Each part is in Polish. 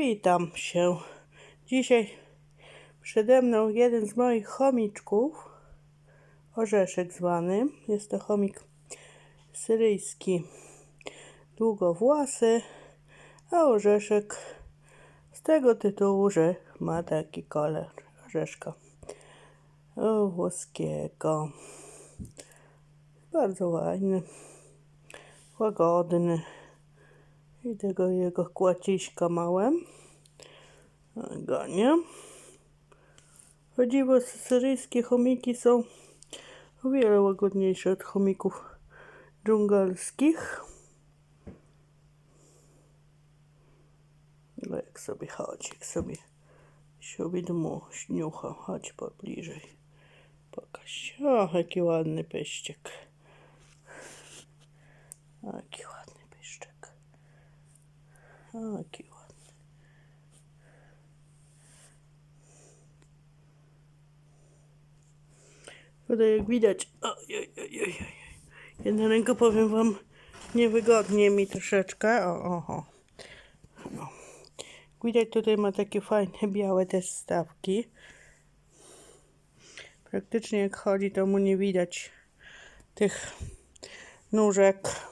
Witam się. Dzisiaj przede mną jeden z moich chomiczków, orzeszek zwany. Jest to chomik syryjski, długowłosy, a orzeszek z tego tytułu, że ma taki kolor orzeszka włoskiego. Bardzo ładny, łagodny. I tego jego kłaciśka małe. Gonię. O dziwo, syryjskie chomiki są o wiele łagodniejsze od chomików dżungelskich. No jak sobie chodzi, jak sobie sobie dmu śniucha. Chodź pobliżej. Pokaż. O, jaki ładny pyszczek. Jaki ładny pyszczek. Jaki ładny. Tutaj jak widać, ojej, ojej, ojej. Jedna ręka powiem wam niewygodnie mi troszeczkę. O, o, o. No. Widać tutaj ma takie fajne białe te stawki. Praktycznie jak chodzi to mu nie widać tych nóżek.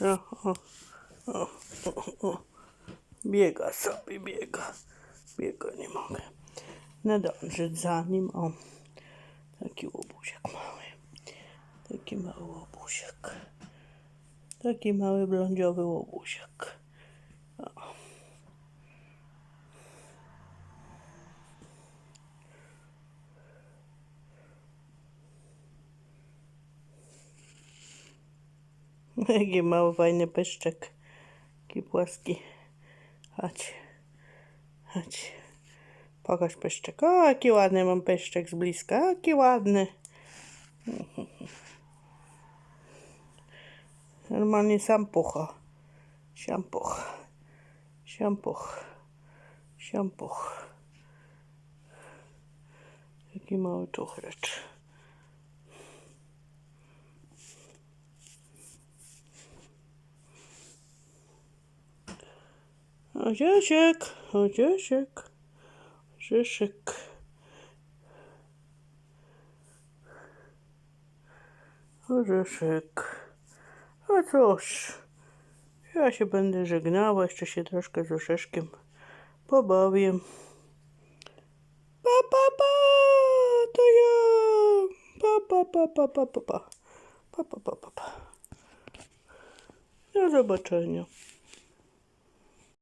O, o, o, o. Biega sobie, biega. Biega, nie mogę nadążyć za nim. O, taki łobuziek mały. Taki mały łobuziek. Taki mały blondziowy łobuziek. Jaki mały fajny pyszczek. Taki płaski. Chodź. Chodź. Pokaż pyszczek. O, jaki ładny mam pyszczek z bliska. Jaki ładny. Normalnie sam pucha. Siampuch. Siampuch. Taki mały czuchrycz. Orzeszek, orzeszek, orzeszek. Orzeszek. A cóż, ja się będę żegnała, jeszcze się troszkę z orzeszkiem pobawię. Pa, pa, pa, to ja. Pa, pa, pa, pa, pa, pa, pa. Pa, pa, pa, pa, pa. Do zobaczenia.